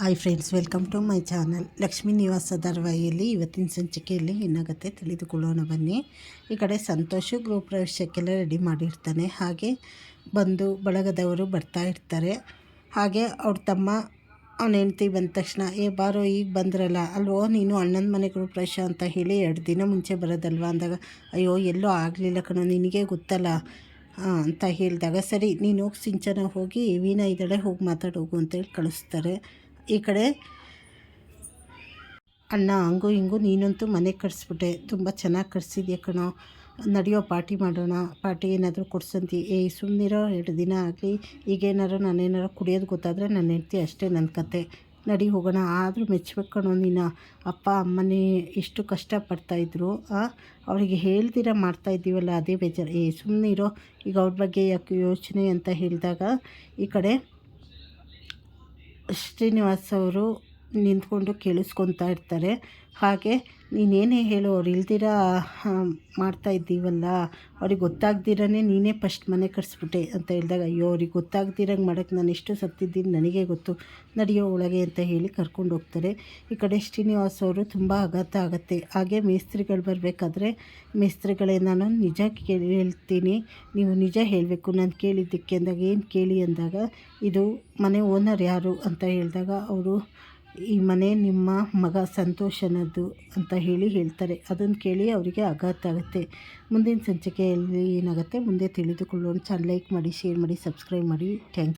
Hi friends welcome to my channel Lakshmi Nivasa ಧಾರವಾಹಿಯಲ್ಲಿ ಇವತ್ತಿನ ಸಂಚಿಕೆಯಲ್ಲಿ ಏನಾಗುತ್ತೆ ತಿಳಿದುಕೊಳ್ಳೋಣ ಬನ್ನಿ ಈ ಕಡೆ ಸಂತೋಷ ಗೃಹ ಪ್ರವೇಶಕ್ಕೆಲ್ಲ ರೆಡಿ ಮಾಡಿರ್ತಾನೆ ಹಾಗೆ ಬಂದು ಬಳಗದವರು ಬರ್ತಾ ಇರ್ತಾರೆ ಹಾಗೆ ಅವ್ರ ತಮ್ಮ ಅವನ ಹೆಂಡ್ತಿ ಬಂದ ತಕ್ಷಣ ಏ ಬಾರೋ ಈಗ ಬಂದ್ರಲ್ಲ ಅಲ್ವೋ ನೀನು ಅಣ್ಣನ ಮನೆ ಪ್ರವೇಶ ಅಂತ ಹೇಳಿ ಎರಡು ದಿನ ಮುಂಚೆ ಬರೋದಲ್ವ ಅಂದಾಗ ಅಯ್ಯೋ ಎಲ್ಲೋ ಆಗಲಿಲ್ಲ ಕಣೋ ನಿನಗೆ ಗೊತ್ತಲ್ಲ ಅಂತ ಹೇಳಿದಾಗ, ಸರಿ, ನೀನು ಹೋಗಿ ಸಿಂಚನ ಹೋಗಿ, ವೀಣಾ ಇದ್ದಾಳೆ ಹೋಗಿ ಮಾತಾಡೋಗು ಅಂತೇಳಿ ಕಳಿಸ್ತಾರೆ. ಈ ಕಡೆ ಅಣ್ಣ ಹಂಗು ಹಿಂಗು ನೀನಂತೂ ಮನೆ ಕಟ್ಸ್ಬಿಟ್ಟೆ. ತುಂಬ ಚೆನ್ನಾಗಿ ಕಟ್ಸಿದ್ಯಾ ಕಣೋ. ನಡೆಯೋ ಪಾರ್ಟಿ ಮಾಡೋಣ. ಪಾರ್ಟಿ ಏನಾದರೂ ಕೊಡ್ಸಂತಿ. ಏ ಸುಮ್ಮನಿರೋ ಎರಡು ದಿನ ಆಗಲಿ. ಈಗೇನಾರು ನಾನೇನಾರು ಕುಡಿಯೋದು ಗೊತ್ತಾದರೆ ನನ್ನ ಹೆಂಡ್ತಿ ಅಷ್ಟೇ ನನ್ನ ಕತೆ. ನಡಿ ಹೋಗೋಣ. ಆದರೂ ಮೆಚ್ಚಬೇಕು ಕಣೋ ನೀನು. ಅಪ್ಪ, ಅಮ್ಮನೇ ಎಷ್ಟು ಕಷ್ಟಪಡ್ತಾಯಿದ್ರು ಅವರಿಗೆ ಹೇಳ್ದಿರ ಮಾಡ್ತಾ ಇದ್ದೀವಲ್ಲ, ಅದೇ ಬೇಜಾರು. ಏ ಸುಮ್ಮನಿರೋ ಈಗ ಅವ್ರ ಬಗ್ಗೆ ಯಾಕೆ ಯೋಚನೆ ಅಂತ ಹೇಳಿದಾಗ ಈ ಕಡೆ ಶ್ರೀನಿವಾಸ್ ಅವರು ನಿಂತ್ಕೊಂಡು ಕೇಳಿಸ್ಕೊತಾ ಇರ್ತಾರೆ. ಹಾಗೆ ನೀನೇನೇ ಹೇಳು, ಅವ್ರು ಇಲ್ದಿರ ಮಾಡ್ತಾ ಇದ್ದೀವಲ್ಲ, ಅವ್ರಿಗೆ ಗೊತ್ತಾಗ್ದಿರನೇ ನೀನೇ ಫಸ್ಟ್ ಮನೆ ಕಟ್ಸ್ಬಿಟ್ಟೆ ಅಂತ ಹೇಳಿದಾಗ, ಅಯ್ಯೋ, ಅವ್ರಿಗೆ ಗೊತ್ತಾಗ್ದಿರಂಗೆ ಮಾಡೋಕ್ಕೆ ನಾನು ಎಷ್ಟು ಸತ್ತಿದ್ದೀನಿ ನನಗೆ ಗೊತ್ತು. ನಡೆಯೋ ಒಳಗೆ ಅಂತ ಹೇಳಿ ಕರ್ಕೊಂಡು ಹೋಗ್ತಾರೆ. ಈ ಕಡೆ ಶ್ರೀನಿವಾಸ್ ಅವರು ತುಂಬ ಆಘಾತ ಆಗುತ್ತೆ. ಹಾಗೆ ಮೇಸ್ತ್ರಿಗಳು ಬರಬೇಕಾದ್ರೆ ಮೇಸ್ತ್ರಿಗಳೇ, ನಾನು ನಿಜ ಕೇಳಿ, ಹೇಳ್ತೀನಿ. ನೀವು ನಿಜ ಹೇಳಬೇಕು. ನಾನು ಕೇಳಿದ್ದಕ್ಕೆ ಅಂದಾಗ, ಏನು ಕೇಳಿ ಅಂದಾಗ, ಇದು ಮನೆ ಓನರ್ ಯಾರು? ಅಂತ ಹೇಳಿದಾಗ, ಅವರು ಈ ಮನೆ ನಿಮ್ಮ ಮಗ ಸಂತೋಷನದ್ದು ಅಂತ ಹೇಳಿ ಹೇಳ್ತಾರೆ. ಅದನ್ನು ಕೇಳಿ ಅವರಿಗೆ ಆಘಾತ ಆಗುತ್ತೆ. ಮುಂದಿನ ಸಂಚಿಕೆಯಲ್ಲಿ ಏನಾಗುತ್ತೆ ಮುಂದೆ ತಿಳಿದುಕೊಳ್ಳೋಣ. ಚಾನ್ ಲೈಕ್ ಮಾಡಿ ಶೇರ್ ಮಾಡಿ ಸಬ್ಸ್ಕ್ರೈಬ್ ಮಾಡಿ. ಥ್ಯಾಂಕ್